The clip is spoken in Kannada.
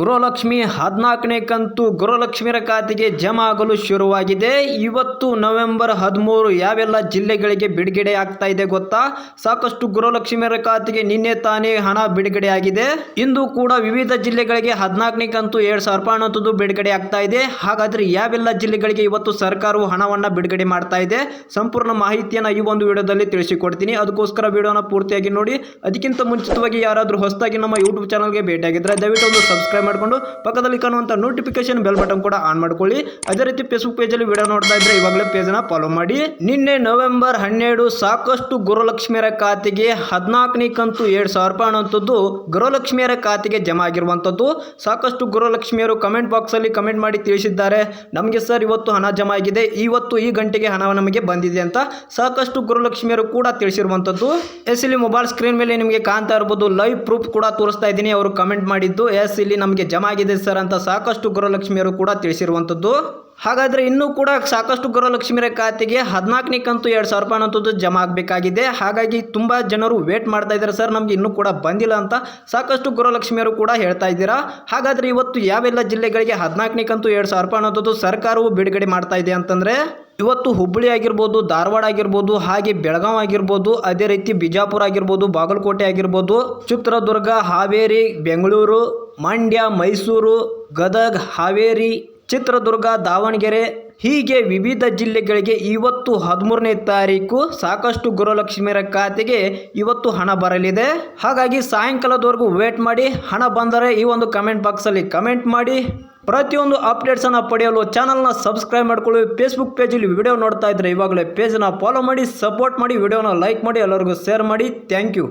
ಗೃಹಲಕ್ಷ್ಮಿ ಹದಿನಾಲ್ಕನೇ ಕಂತು ಗೃಹಲಕ್ಷ್ಮಿಯರ ಖಾತೆಗೆ ಜಮಾ ಆಗಲು ಶುರುವಾಗಿದೆ. ಇವತ್ತು ನವೆಂಬರ್ ಹದಿಮೂರು ಯಾವೆಲ್ಲ ಜಿಲ್ಲೆಗಳಿಗೆ ಬಿಡುಗಡೆ ಆಗ್ತಾ ಇದೆ ಗೊತ್ತಾ? ಸಾಕಷ್ಟು ಗೃಹಲಕ್ಷ್ಮಿಯರ ಖಾತೆಗೆ ನಿನ್ನೆ ತಾನೇ ಹಣ ಬಿಡುಗಡೆ ಆಗಿದೆ ಇಂದು ಕೂಡ ವಿವಿಧ ಜಿಲ್ಲೆಗಳಿಗೆ ಹದಿನಾಲ್ಕನೇ ಕಂತು ಎರಡು ಸಾವಿರ ರೂಪಾಯಿ ಅನ್ನೋದು ಬಿಡುಗಡೆ ಆಗ್ತಾ ಇದೆ. ಹಾಗಾದ್ರೆ ಯಾವೆಲ್ಲ ಜಿಲ್ಲೆಗಳಿಗೆ ಇವತ್ತು ಸರ್ಕಾರವು ಹಣವನ್ನು ಬಿಡುಗಡೆ ಮಾಡ್ತಾ ಇದೆ? ಸಂಪೂರ್ಣ ಮಾಹಿತಿಯನ್ನು ಈ ಒಂದು ವಿಡಿಯೋದಲ್ಲಿ ತಿಳಿಸಿಕೊಡ್ತೀನಿ. ಅದಕ್ಕೋಸ್ಕರ ವಿಡಿಯೋನ ಪೂರ್ತಿಯಾಗಿ ನೋಡಿ. ಅದಕ್ಕಿಂತ ಮುಂಚಿತವಾಗಿ ಯಾರಾದರೂ ಹೊಸದಾಗಿ ನಮ್ಮ ಯೂಟ್ಯೂಬ್ ಚಾನಲ್ಗೆ ಭೇಟಿಯಾಗಿದ್ದರೆ ದಯವಿಟ್ಟು ಒಂದು ಸಬ್ಸ್ಕ್ರೈಬ್ ಮಾಡಿಕೊಂಡು ಪಕ್ಕದಲ್ಲಿ ಕಾಣುವಂಥ ನೋಟಿಫಿಕೇಶನ್ ಬೆಲ್ ಬಟನ್ ಕೂಡ ಆನ್ ಮಾಡ್ಕೊಳ್ಳಿ. ಅದೇ ರೀತಿ ಫೇಸ್ಬುಕ್ ಪೇಜಲ್ಲಿ ವಿಡಿಯೋ ನೋಡ್ತಾ ಇದ್ದರೆ ಇವಾಗಲೇ ಪೇಜನ್ನ ಫಾಲೋ ಮಾಡಿ. ನಿನ್ನೆ ನವೆಂಬರ್ ಹನ್ನೆರಡು ಸಾಕಷ್ಟು ಗುರುಲಕ್ಷ್ಮಿಯರ ಖಾತೆಗೆ ಹದಿನಾಲ್ಕನೇ ಕಂತು ಎರಡು ಸಾವಿರ ರೂಪಾಯಿ ಅನ್ನುವಂಥದ್ದು ಗೃಹಲಕ್ಷ್ಮಿಯರ ಖಾತೆಗೆ ಜಮಾ ಆಗಿರುವಂಥದ್ದು. ಸಾಕಷ್ಟು ಗೃಹಲಕ್ಷ್ಮಿಯರು ಕಮೆಂಟ್ ಬಾಕ್ಸಲ್ಲಿ ಕಮೆಂಟ್ ಮಾಡಿ ತಿಳಿಸಿದ್ದಾರೆ. ನಮಗೆ ಸರ್ ಇವತ್ತು ಹಣ ಜಮಾ ಆಗಿದೆ. ಇವತ್ತು ಈ ಗಂಟೆಗೆ ಹಣ ನಮಗೆ ಬಂದಿದೆ ಅಂತ ಸಾಕಷ್ಟು ಗೃಹಲಕ್ಷ್ಮಿಯರು ಕೂಡ ತಿಳಿಸಿರುವಂಥದ್ದು. ಎಸ್ ಇಲ್ಲಿ ಮೊಬೈಲ್ ಸ್ಕ್ರೀನ್ ಮೇಲೆ ನಿಮಗೆ ಕಾಣ್ತಾ ಇರ್ಬೋದು. ಲೈವ್ ಪ್ರೂಫ್ ಕೂಡ ತೋರಿಸ್ತಾ ಇದ್ದೀನಿ. ಅವರು ಕಮೆಂಟ್ ಮಾಡಿದ್ದು. ಎಸ್ ಇಲ್ಲಿ ನಮಗೆ ಜಮಾ ಆಗಿದೆ ಸರ್ ಅಂತ ಸಾಕಷ್ಟು ಗೃಹಲಕ್ಷ್ಮಿಯರು ಕೂಡ ತಿಳಿಸಿರುವಂಥದ್ದು ಹಾಗಾದರೆ ಇನ್ನೂ ಕೂಡ ಸಾಕಷ್ಟು ಗೃಹಲಕ್ಷ್ಮಿಯರ ಖಾತೆಗೆ ಹದಿನಾಲ್ಕನೇ ಕಂತು ಎರಡು ಸಾವಿರ ರೂಪಾಯಿ ಅನ್ನೋಂಥದ್ದು ಜಮಾ ಆಗಬೇಕಾಗಿದೆ. ಹಾಗಾಗಿ ತುಂಬ ಜನರು ವೇಟ್ ಮಾಡ್ತಾ ಇದ್ದಾರೆ ಸರ್. ನಮಗೆ ಇನ್ನೂ ಕೂಡ ಬಂದಿಲ್ಲ ಅಂತ ಸಾಕಷ್ಟು ಗೃಹಲಕ್ಷ್ಮಿಯರು ಕೂಡ ಹೇಳ್ತಾ ಇದ್ದೀರಾ. ಹಾಗಾದರೆ ಇವತ್ತು ಯಾವೆಲ್ಲ ಜಿಲ್ಲೆಗಳಿಗೆ ಹದಿನಾಲ್ಕನೇ ಕಂತು ಎರಡು ಸಾವಿರ ರೂಪಾಯಿ ಅನ್ನೋಂಥದ್ದು ಸರ್ಕಾರವು ಬಿಡುಗಡೆ ಮಾಡ್ತಾ ಇದೆ ಅಂತಂದರೆ ಇವತ್ತು ಹುಬ್ಬಳ್ಳಿ ಆಗಿರ್ಬೋದು, ಧಾರವಾಡ ಆಗಿರ್ಬೋದು, ಹಾಗೆ ಬೆಳಗಾವಿ ಆಗಿರ್ಬೋದು, ಅದೇ ರೀತಿ ಬಿಜಾಪುರ ಆಗಿರ್ಬೋದು, ಬಾಗಲಕೋಟೆ ಆಗಿರ್ಬೋದು, ಚಿತ್ರದುರ್ಗ, ಹಾವೇರಿ, ಬೆಂಗಳೂರು, ಮಂಡ್ಯ, ಮೈಸೂರು, ಗದಗ್, ಹಾವೇರಿ, ಚಿತ್ರದುರ್ಗ, ದಾವಣಗೆರೆ ಹೀಗೆ ವಿವಿಧ ಜಿಲ್ಲೆಗಳಿಗೆ ಇವತ್ತು ಹದಿಮೂರನೇ ತಾರೀಕು ಸಾಕಷ್ಟು ಗುರುಲಕ್ಷ್ಮಿಯರ ಖಾತೆಗೆ ಇವತ್ತು ಹಣ ಬರಲಿದೆ. ಹಾಗಾಗಿ ಸಾಯಂಕಾಲದವರೆಗೂ ವೇಟ್ ಮಾಡಿ, ಹಣ ಬಂದರೆ ಈ ಒಂದು ಕಮೆಂಟ್ ಬಾಕ್ಸಲ್ಲಿ ಕಮೆಂಟ್ ಮಾಡಿ. ಪ್ರತಿಯೊಂದು ಅಪ್ಡೇಟ್ಸನ್ನು ಪಡೆಯಲು ಚಾನಲ್ನ ಸಬ್ಸ್ಕ್ರೈಬ್ ಮಾಡ್ಕೊಳ್ಳಿ. ಫೇಸ್ಬುಕ್ ಪೇಜಲ್ಲಿ ವಿಡಿಯೋ ನೋಡ್ತಾ ಇದ್ದರೆ ಇವಾಗಲೇ ಪೇಜನ್ನ ಫಾಲೋ ಮಾಡಿ ಸಪೋರ್ಟ್ ಮಾಡಿ ವಿಡಿಯೋನ ಲೈಕ್ ಮಾಡಿ, ಎಲ್ಲರಿಗೂ ಶೇರ್ ಮಾಡಿ. Thank you